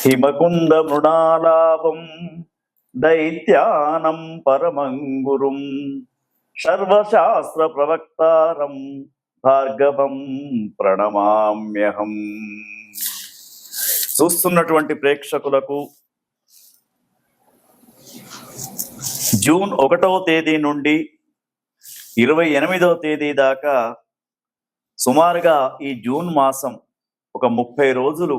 హిమకుంద మృణాలాభం దైత్యానం పరమంగురుం సర్వశాస్త్ర ప్రవక్తారం భార్గవం ప్రణమామ్యహం చూస్తున్నటువంటి ప్రేక్షకులకు జూన్ ఒకటవ తేదీ నుండి ఇరవై ఎనిమిదవ తేదీ దాకా సుమారుగా ఈ జూన్ మాసం ఒక ముప్పై రోజులు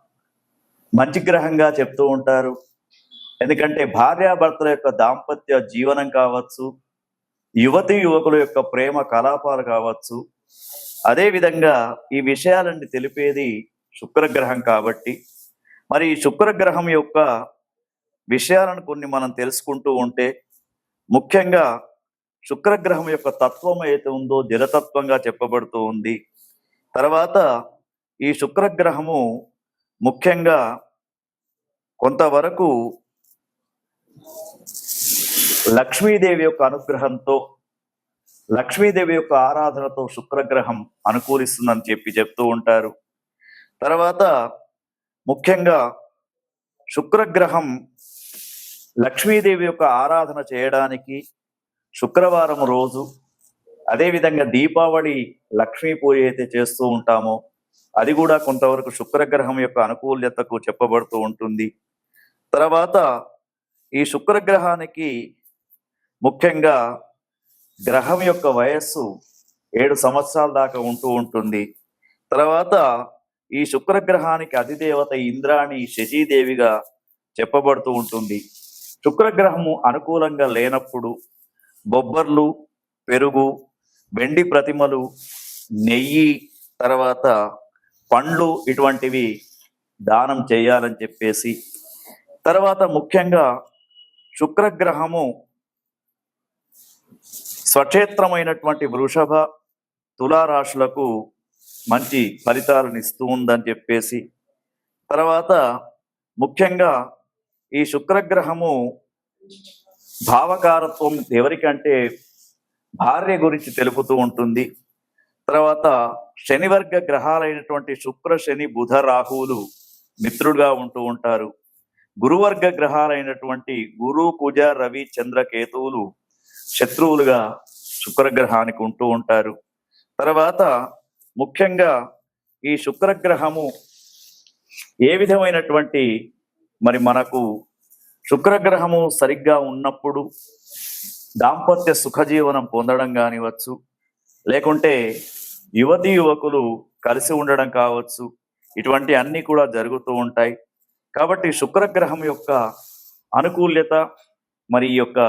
మంచి గ్రహంగా చెప్తూ ఉంటారు. ఎందుకంటే భార్యాభర్తల యొక్క దాంపత్య జీవనం కావచ్చు యువతి యువకుల యొక్క ప్రేమ కలాపాలు కావచ్చు అదే విధంగా ఈ విషయాలన్నీ తెలిపేది శుక్రగ్రహం కాబట్టి. మరి ఈ శుక్రగ్రహం యొక్క విషయాలను కొన్ని మనం తెలుసుకుంటూ ఉంటే ముఖ్యంగా శుక్రగ్రహం యొక్క తత్వం ఏదైతే ఉందో జలతత్వంగా చెప్పబడుతూ ఉంది. తర్వాత ఈ శుక్రగ్రహము ముఖ్యంగా కొంతవరకు లక్ష్మీదేవి యొక్క అనుగ్రహంతో లక్ష్మీదేవి యొక్క ఆరాధనతో శుక్రగ్రహం అనుకూలిస్తుందని చెప్పి చెప్తూ ఉంటారు. తర్వాత ముఖ్యంగా శుక్రగ్రహం లక్ష్మీదేవి యొక్క ఆరాధన చేయడానికి శుక్రవారం రోజు అదేవిధంగా దీపావళి లక్ష్మీ పూజ అయితే చేస్తూ ఉంటామో అది కూడా కొంతవరకు శుక్రగ్రహం యొక్క అనుకూల్యతకు చెప్పబడుతూ ఉంటుంది. తర్వాత ఈ శుక్రగ్రహానికి ముఖ్యంగా గ్రహం యొక్క వయస్సు ఏడు సంవత్సరాల దాకా ఉంటూ ఉంటుంది. తర్వాత ఈ శుక్రగ్రహానికి అధిదేవత ఇంద్రాణి శశీదేవిగా చెప్పబడుతూ ఉంటుంది. శుక్రగ్రహము అనుకూలంగా లేనప్పుడు బొబ్బర్లు పెరుగు వెండి ప్రతిమలు నెయ్యి తర్వాత పండ్లు ఇటువంటివి దానం చేయాలని చెప్పేసి తర్వాత ముఖ్యంగా శుక్రగ్రహము స్వక్షేత్రమైనటువంటి వృషభ తులారాశులకు మంచి ఫలితాలను ఇస్తూ ఉందని చెప్పేసి తర్వాత ముఖ్యంగా ఈ శుక్రగ్రహము భావకారత్వం ఎవరికంటే భార్య గురించి తెలుపుతూ ఉంటుంది. తర్వాత శనివర్గ గ్రహాలైనటువంటి శుక్ర శని బుధ రాహువులు మిత్రుడుగా ఉంటూ ఉంటారు. గురువర్గ గ్రహాలైనటువంటి గురు కుజ రవి చంద్ర కేతువులు శత్రువులుగా శుక్రగ్రహానికి ఉంటూ ఉంటారు. తర్వాత ముఖ్యంగా ఈ శుక్రగ్రహము ఏ విధమైనటువంటి మరి మనకు శుక్రగ్రహము సరిగ్గా ఉన్నప్పుడు దాంపత్య సుఖజీవనం పొందడం కానివచ్చు లేకుంటే యువతి యువకులు కలిసి ఉండడం కావచ్చు ఇటువంటి అన్నీ కూడా జరుగుతూ ఉంటాయి. కాబట్టి శుక్రగ్రహం యొక్క అనుకూల్యత మరి ఈ యొక్క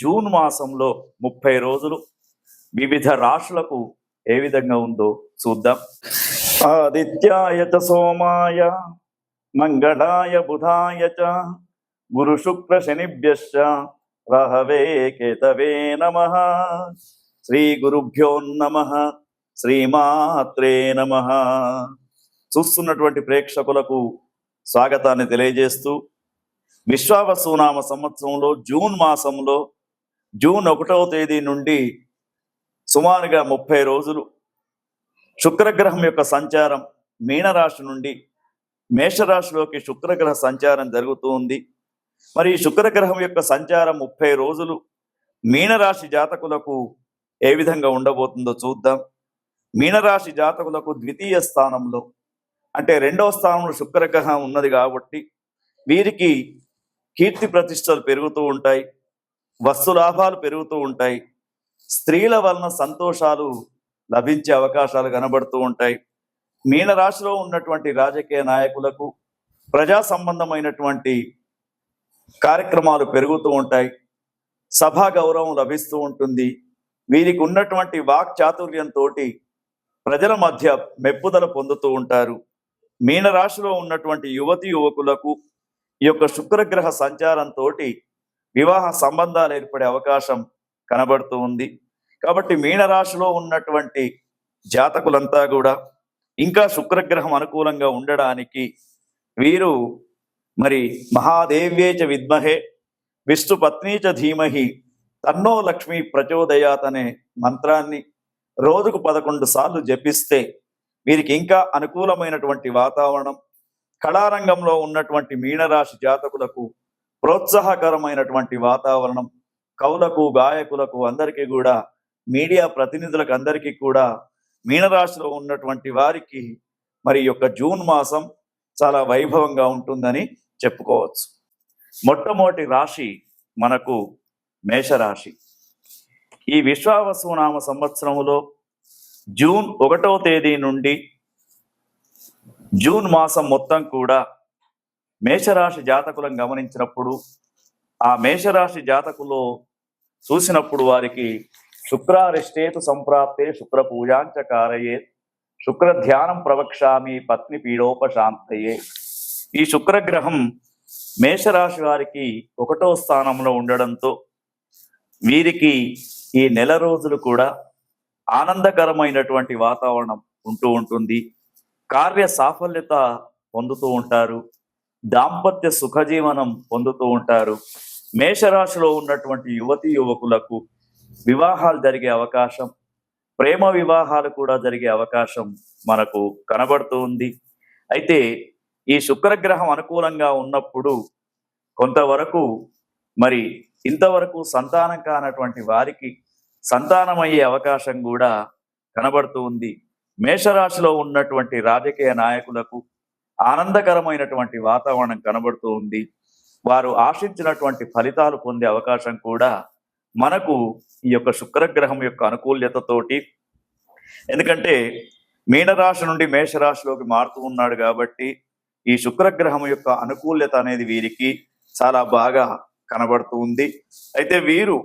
జూన్ మాసంలో ముప్పై రోజులు వివిధ రాశులకు ఏ విధంగా ఉందో చూద్దాం. ఆదిత్యాయ చ సోమాయ మంగళాయ బుధాయ చ గురు శుక్ర శనిభ్యశ్చ రహవే కేతవే నమ శ్రీ గురుభ్యో నమ శ్రీమాత్రే నమ. చూస్తున్నటువంటి ప్రేక్షకులకు స్వాగతాన్ని తెలియజేస్తూ విశ్వావసునామ సంవత్సరంలో జూన్ మాసంలో జూన్ ఒకటవ తేదీ నుండి సుమారుగా ముప్పై రోజులు శుక్రగ్రహం యొక్క సంచారం మీనరాశి నుండి మేషరాశిలోకి శుక్రగ్రహ సంచారం జరుగుతూ ఉంది. మరి శుక్రగ్రహం యొక్క సంచారం ముప్పై రోజులు మీనరాశి జాతకులకు ఏ విధంగా ఉండబోతుందో చూద్దాం. మీనరాశి జాతకులకు ద్వితీయ స్థానంలో అంటే రెండవ స్థానంలో శుక్రగ్రహం ఉన్నది కాబట్టి వీరికి కీర్తి ప్రతిష్టలు పెరుగుతూ ఉంటాయి వస్తు లాభాలు పెరుగుతూ ఉంటాయి స్త్రీల వలన సంతోషాలు లభించే అవకాశాలు కనబడుతూ ఉంటాయి. మీనరాశిలో ఉన్నటువంటి రాజకీయ నాయకులకు ప్రజా సంబంధమైనటువంటి కార్యక్రమాలు పెరుగుతూ ఉంటాయి సభా గౌరవం లభిస్తూ ఉంటుంది. వీరికి ఉన్నటువంటి వాక్ చాతుర్యంతో ప్రజల మధ్య మెప్పుదల పొందుతూ ఉంటారు. మీనరాశిలో ఉన్నటువంటి యువతి యువకులకు ఈ యొక్క శుక్రగ్రహ సంచారంతో వివాహ సంబంధాలు ఏర్పడే అవకాశం కనబడుతూ ఉంది. కాబట్టి మీనరాశిలో ఉన్నటువంటి జాతకులంతా కూడా ఇంకా శుక్రగ్రహం అనుకూలంగా ఉండడానికి వీరు మరి మహాదేవ్యేచ విద్మహే విష్ణు పత్నీచ ధీమహి తన్నో లక్ష్మి ప్రచోదయాత్ అనే మంత్రాన్ని రోజుకు పదకొండు సార్లు జపిస్తే వీరికి ఇంకా అనుకూలమైనటువంటి వాతావరణం కళారంగంలో ఉన్నటువంటి మీనరాశి జాతకులకు ప్రోత్సాహకరమైనటువంటి వాతావరణం కవులకు గాయకులకు అందరికీ కూడా మీడియా ప్రతినిధులకు అందరికీ కూడా మీనరాశిలో ఉన్నటువంటి వారికి మరి యొక్క జూన్ మాసం చాలా వైభవంగా ఉంటుందని చెప్పుకోవచ్చు. మొట్టమొదటి రాశి మనకు మేషరాశి. ఈ విశ్వావసునామ సంవత్సరములో జూన్ ఒకటవ తేదీ నుండి జూన్ మాసం మొత్తం కూడా మేషరాశి జాతకులను గమనించినప్పుడు ఆ మేషరాశి జాతకులో చూసినప్పుడు వారికి శుక్రారిష్టేతు సంప్రాప్తే శుక్ర పూజాంచ కారయే శుక్ర ధ్యానం ప్రవక్ష్యామి పత్ని పీడోపశాంతయే. ఈ శుక్రగ్రహం మేషరాశి వారికి ఒకటో స్థానంలో ఉండడంతో వీరికి ఈ నెల రోజులు కూడా ఆనందకరమైనటువంటి వాతావరణం ఉంటూ ఉంటుంది. కార్య సాఫల్యత పొందుతూ ఉంటారు. దాంపత్య సుఖజీవనం పొందుతూ ఉంటారు. మేషరాశిలో ఉన్నటువంటి యువతి యువకులకు వివాహాలు జరిగే అవకాశం ప్రేమ వివాహాలు కూడా జరిగే అవకాశం మనకు కనబడుతూ ఉంది. అయితే ఈ శుక్రగ్రహం అనుకూలంగా ఉన్నప్పుడు కొంతవరకు మరి ఇంతవరకు సంతానం కానటువంటి వారికి సంతానమయ్యే అవకాశం కూడా కనబడుతూ ఉంది. మేషరాశిలో ఉన్నటువంటి రాజకీయ నాయకులకు ఆనందకరమైనటువంటి వాతావరణం కనబడుతూ ఉంది. వారు ఆశించినటువంటి ఫలితాలు పొందే అవకాశం కూడా మనకు ఈ యొక్క శుక్రగ్రహం యొక్క అనుకూల్యతతోటి ఎందుకంటే మీనరాశి నుండి మేషరాశిలోకి మారుతూ ఉన్నాడు కాబట్టి ఈ శుక్రగ్రహం యొక్క అనుకూల్యత అనేది వీరికి చాలా బాగా కనబడుతూ ఉంది. అయితే వీరు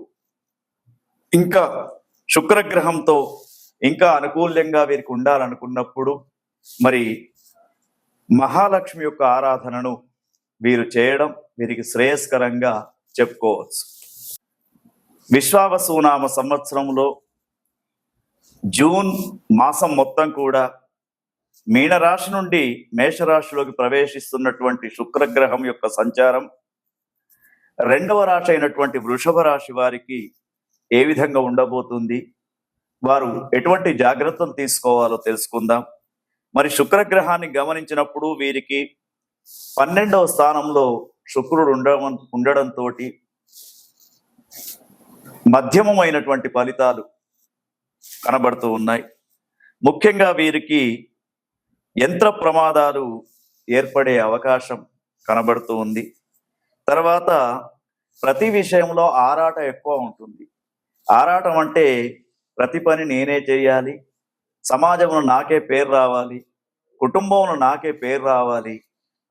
ఇంకా శుక్రగ్రహంతో ఇంకా అనుకూల్యంగా వీరికి ఉండాలనుకున్నప్పుడు మరి మహాలక్ష్మి యొక్క ఆరాధనను వీరు చేయడం వీరికి శ్రేయస్కరంగా చెప్పుకోవచ్చు. విశ్వావసునామ సంవత్సరంలో జూన్ మాసం మొత్తం కూడా మీనరాశి నుండి మేషరాశిలోకి ప్రవేశిస్తున్నటువంటి శుక్రగ్రహం యొక్క సంచారం రెండవ రాశి అయినటువంటి వృషభ రాశి వారికి ఏ విధంగా ఉండబోతుంది? వారు ఎటువంటి జాగ్రత్తలు తీసుకోవాలో తెలుసుకుందాం. మరి శుక్రగ్రహాన్ని గమనించినప్పుడు వీరికి పన్నెండవ స్థానంలో శుక్రుడు ఉండడం ఉండడంతో మధ్యమమైనటువంటి ఫలితాలు కనబడుతూ ఉన్నాయి. ముఖ్యంగా వీరికి యంత్ర ప్రమాదాలు ఏర్పడే అవకాశం కనబడుతూ ఉంది. తర్వాత ప్రతి విషయంలో ఆరాట ఎక్కువ ఉంటుంది. ఆరాటం అంటే ప్రతి పని నేనే చేయాలి సమాజంలో నాకే పేరు రావాలి కుటుంబంలో నాకే పేరు రావాలి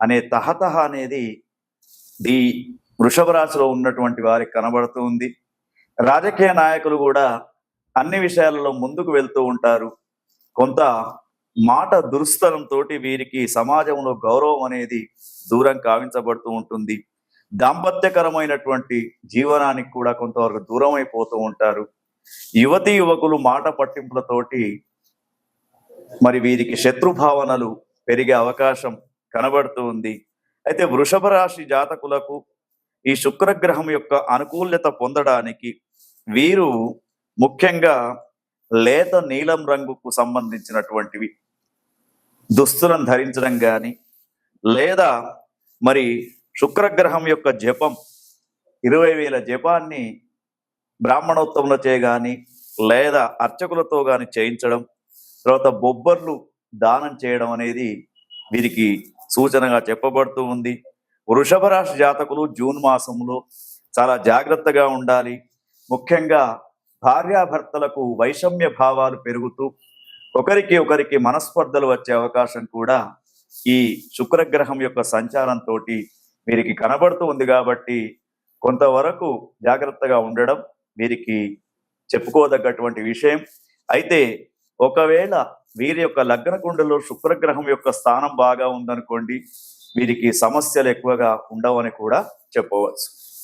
అనే తహతహ అనేది ఈ వృషభ రాశిలో ఉన్నటువంటి వారికి కనబడుతూ ఉంది. రాజకీయ నాయకులు కూడా అన్ని విషయాలలో ముందుకు వెళ్తూ ఉంటారు. కొంత మాట దురుస్తనంతో వీరికి సమాజంలో గౌరవం అనేది దూరం కావించబడుతూ ఉంటుంది. దాంపత్యకరమైనటువంటి జీవనానికి కూడా కొంతవరకు దూరం అయిపోతూ ఉంటారు. యువతి యువకులు మాట పట్టింపులతోటి మరి వీరికి శత్రు భావనలు పెరిగే అవకాశం కనబడుతూ ఉంది. అయితే వృషభ రాశి జాతకులకు ఈ శుక్రగ్రహం యొక్క అనుకూల్యత పొందడానికి వీరు ముఖ్యంగా లేత నీలం రంగుకు సంబంధించినటువంటివి దుస్తులను ధరించడం కానీ లేదా మరి శుక్రగ్రహం యొక్క జపం ఇరవై వేల జపాన్ని బ్రాహ్మణోత్సవంలో చేయగాని లేదా అర్చకులతో గాని చేయించడం తర్వాత బొబ్బర్లు దానం చేయడం అనేది వీరికి సూచనగా చెప్పబడుతూ ఉంది. వృషభ రాశి జాతకులు జూన్ మాసంలో చాలా జాగ్రత్తగా ఉండాలి. ముఖ్యంగా భార్యాభర్తలకు వైషమ్య భావాలు పెరుగుతూ ఒకరికి ఒకరికి మనస్పర్ధలు వచ్చే అవకాశం కూడా ఈ శుక్రగ్రహం యొక్క సంచారంతో వీరికి కనబడుతూ ఉంది కాబట్టి కొంతవరకు జాగ్రత్తగా ఉండడం వీరికి చెప్పుకోదగ్గటువంటి విషయం. అయితే ఒకవేళ వీరి యొక్క లగ్న కుండలో శుక్రగ్రహం యొక్క స్థానం బాగా ఉందనుకోండి వీరికి సమస్యలు ఎక్కువగా ఉండవని కూడా చెప్పవచ్చు.